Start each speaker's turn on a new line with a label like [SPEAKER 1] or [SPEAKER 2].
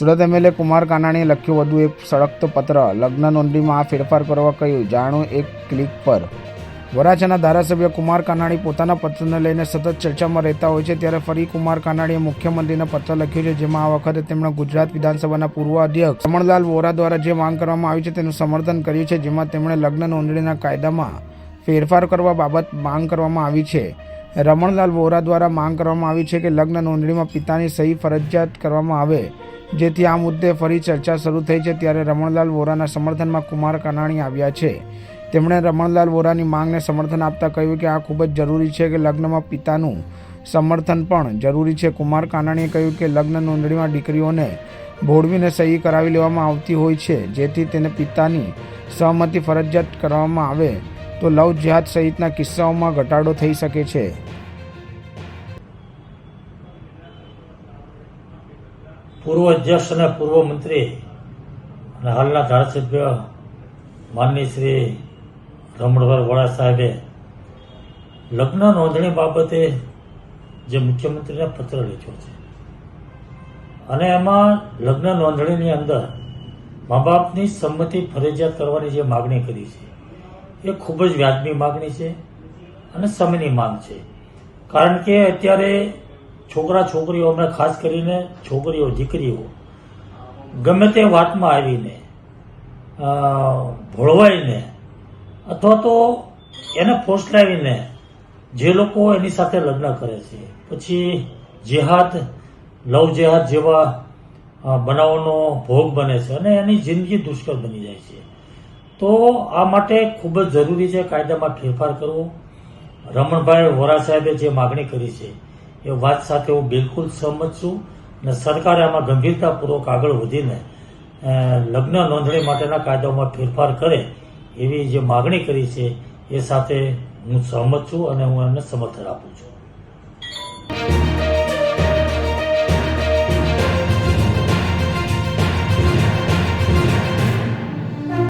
[SPEAKER 1] Surat MLA Kumar કાનાણીએ લખ્યું, વધુ એક સળગતો પત્ર. લગ્ન નોંધણીમાં આ ફેરફાર કરવા કહ્યું. જાણો એક ક્લિક પર. વરાછાના ધારાસભ્ય કુમાર કાનાણી પોતાના પત્રને લઈને સતત ચર્ચામાં રહેતા હોય છે, ત્યારે ફરી કુમાર કાનાણીએ મુખ્યમંત્રીને પત્ર લખ્યું છે, જેમાં આ વખતે તેમણે ગુજરાત વિધાનસભાના પૂર્વ અધ્યક્ષ રમણલાલ વોરા દ્વારા જે માંગ કરવામાં આવી છે, તેનું સમર્થન કર્યું છે, જેમાં તેમણે લગ્ન નોંધણીના કાયદામાં ફેરફાર કરવા બાબત માંગ કરવામાં આવી છે. રમણલાલ વોરા દ્વારા માંગ કરવામાં આવી છે કે લગ્ન નોંધણીમાં પિતાની સહી ફરજિયાત કરવામાં આવે. જેથી આ મુદ્દે ફરી ચર્ચા શરૂ થઈ છે ત્યારે રમણલાલ વોરાના સમર્થનમાં કુમાર કાનાણી આવ્યા છે. તેમણે રમણલાલ વોરાની માંગને સમર્થન આપતા કહ્યું કે આ ખૂબ જ જરૂરી છે કે લગ્નમાં પિતાનું સમર્થન પણ જરૂરી છે. કુમાર કાનાણીએ કહ્યું કે લગ્ન નોંધણીમાં દીકરીઓને ભોળવીને સહી કરાવી લેવામાં આવતી હોય છે, જેથી તેને પિતાની સહમતિ ફરજિયાત કરવામાં આવે તો લવ જિહાદ સહિતના કિસ્સાઓમાં ઘટાડો થઈ શકે છે.
[SPEAKER 2] પૂર્વ અધ્યક્ષ અને પૂર્વ મંત્રી અને હાલના ધારાસભ્ય માનની શ્રી રમણભાઈ વડા સાહેબે લગ્ન નોંધણી બાબતે જે મુખ્યમંત્રીને પત્ર લખ્યો છે. અને એમાં લગ્ન નોંધણીની અંદર મા બાપની સંમતિ ફરજિયાત કરવાની જે માગણી કરી છે, એ ખૂબ જ વ્યાજબી માગણી છે અને સમયની માંગ છે. કારણ કે અત્યારે છોકરા છોકરીઓને ખાસ કરીને છોકરીઓ, દીકરીઓ, ગમે તે વાતમાં આવીને ભોળવાઈને અથવા તો એને ફોસલાવીને જે લોકો એની સાથે લગ્ન કરે છે. પછી જેહાદ, લવ જેહાદ જેવા બનાવોનો ભોગ બને છે અને એની જિંદગી દુષ્કર બની જાય છે. તો આ માટે ખૂબ જ જરૂરી છે કાયદામાં ફેરફાર કરવો. રમણભાઈ વોરા સાહેબે જે માગણી કરી છે એ વાત સાથે હું બિલકુલ સહમત છું અને સરકારે આમાં ગંભીરતાપૂર્વક આગળ વધીને લગ્ન નોંધણી માટેના કાયદાઓમાં ફેરફાર કરે એવી જે માગણી કરી છે એ સાથે હું સહમત છું અને હું એમને સમર્થન આપું છું.